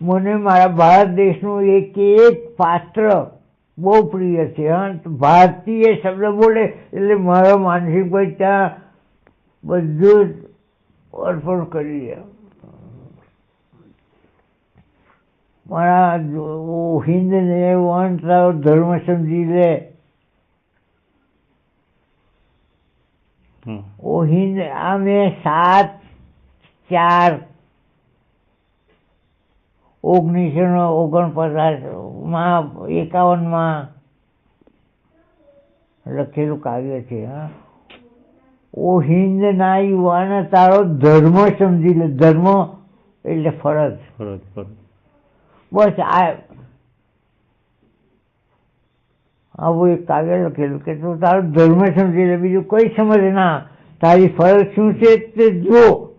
મને મારા ભારત દેશનું એક એક પાત્ર બહુ પ્રિય છે. ભારતીય શબ્દ બોલે એટલે મારો માનસિક ભાઈ ત્યાં બધું જ અર્પણ કરી દે મારા હિન્દને તારો ધર્મ સમજી લે. ઓ હિન્દ આ મેં સાત ચાર ઓગણીસો ઓગણપચાસમાં એકાવનમાં લખેલું કાવ્ય છે હા. ઓ હિન્દ ના યુવાન તારો ધર્મ સમજી લે ધર્મ એટલે ફરજ. ફરજ ફરજ. બસ આ આવું એક કાવ્ય લખેલું કે તું તારો ધર્મ સમજી લે બીજું કોઈ સમજ ના. તારી ફરજ શું છે તે જો.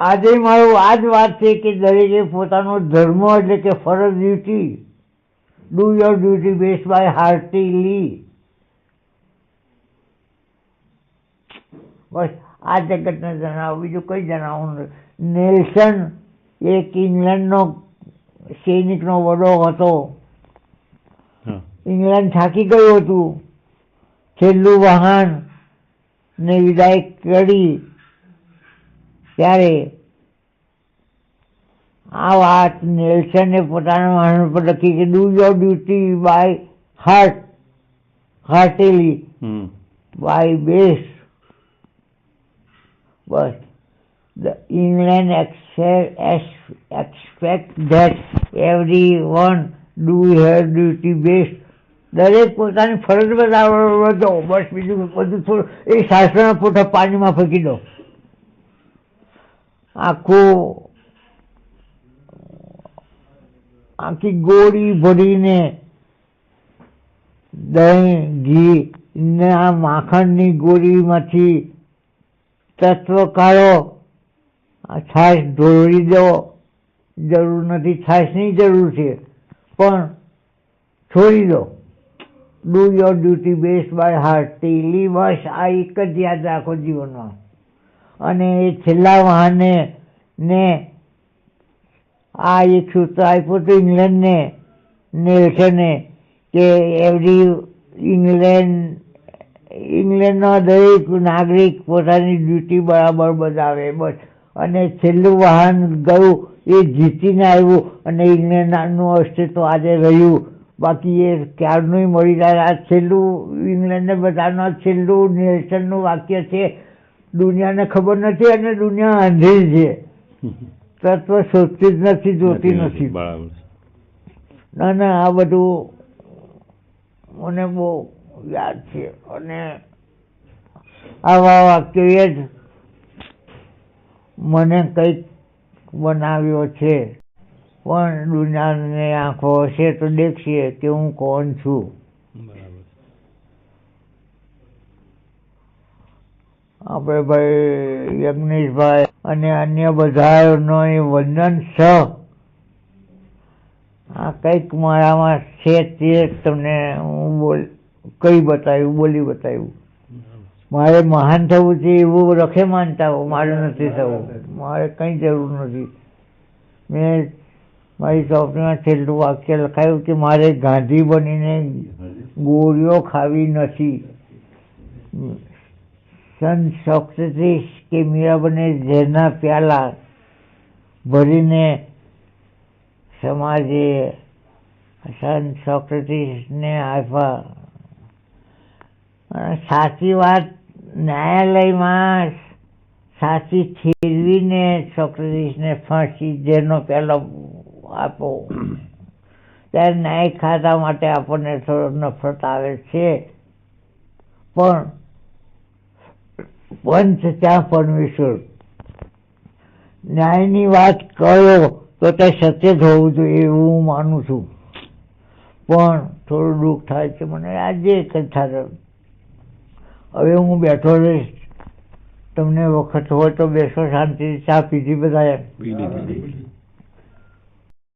આજે મારું આ જ વાત છે કે દરેકે પોતાનો ધર્મ એટલે કે ફરજ duty do your duty best by heartily બસ આ જગતને જણાવું. બીજું કંઈ જણાવવું નથી નેલ્સન એક ઇંગ્લેન્ડનો સૈનિકનો વડો હતો. ઇંગ્લેન્ડ થાકી ગયું હતું. છેલ્લું વાહન ને વિદાય કરી. ત્યારે આ વાત નેલ્સને પોતાના વાહન પર લખી કે do your duty by heart heartily by best bus. The England expect that everyone do her duty best. દરેક પોતાની ફરજ બજાવો દો બસ બીજું બધું થોડું એ શાસ્ત્રના પોતા પાણીમાં ફેંકી દો. આખું, આખી ગોળી ભરીને દહીં, ઘી ના માખણની ગોળીમાંથી તત્વ કાઢો. આ છાશ ઢોળી દો. જરૂર નથી, છાશની જરૂર છે, પણ છોડી દો. Do your duty best by heartily બસ આ એક જ યાદ રાખો જીવનમાં. અને એ છેલ્લા વાહને ને આ એક સૂત્ર આપ્યું હતું ઇંગ્લેન્ડને નેલ્સને કે એવરી ઇંગ્લેન્ડ, ઇંગ્લેન્ડનો દરેક નાગરિક પોતાની ડ્યુટી બરાબર બજાવે બસ. અને છેલ્લું વાહન ગયું, એ જીતીને આવ્યું અને ઇંગ્લેન્ડનું અસ્તિત્વ આજે રહ્યું. બાકી એ ક્યારનું મળી જાય આ છેલ્લું, ઇંગ્લેન્ડને બધાનું છેલ્લું નેલ્સનનું વાક્ય છે દુનિયાને ખબર નથી અને દુનિયા આંધી છે. તત્વ શોધતી જ નથી જોતી નથી ના ના આ બધું મને બહુ યાદ છે અને આવા વાક્યોએ જ મને કંઈક બનાવ્યો છે. પણ દુનિયાને આંખો હશે તો દેખશે કે હું કોણ છું બરાબર આપણે ભાઈ યજ્ઞેશભાઈ અને અન્ય બધાનો એ વંદન છ. આ કંઈક મારામાં છે તે તમને હું બોલ કહી બતાવ્યું, બોલી બતાવ્યું. મારે મહાન થવું છે એવું રખે માનતા હો, મારે નથી થવું. મારે કંઈ જરૂર નથી. મેં મારી સ્વપ્નમાં છેલ્લું વાક્ય લખાયું કે મારે ગાંધી બનીને ગોળીઓ ખાવી નથી. સંત સોક્રેટિસ કે મીરાબને ઝેરના પ્યાલા ભરીને સમાજે સંત સોક્રેટિસને આપ્યા. સાચી વાત ન્યાયાલયમાં સાચી ઠેરવીને સોક્રેટિસને ફાંસી જેનો પહેલો આપો. ત્યારે ન્યાય ખાતા માટે આપણને થોડો નફરત આવે છે. પણ પંચ ત્યાં પરમેશ્વર. ન્યાયની વાત કરો તો તે સત્ય જ હોવું જોઈએ એવું હું માનું છું. પણ થોડું દુઃખ થાય છે મને આજે કથા હવે હું બેઠો રહીશ. તમને વખત હોય તો બેસો, શાંતિથી ચા પીધી બધા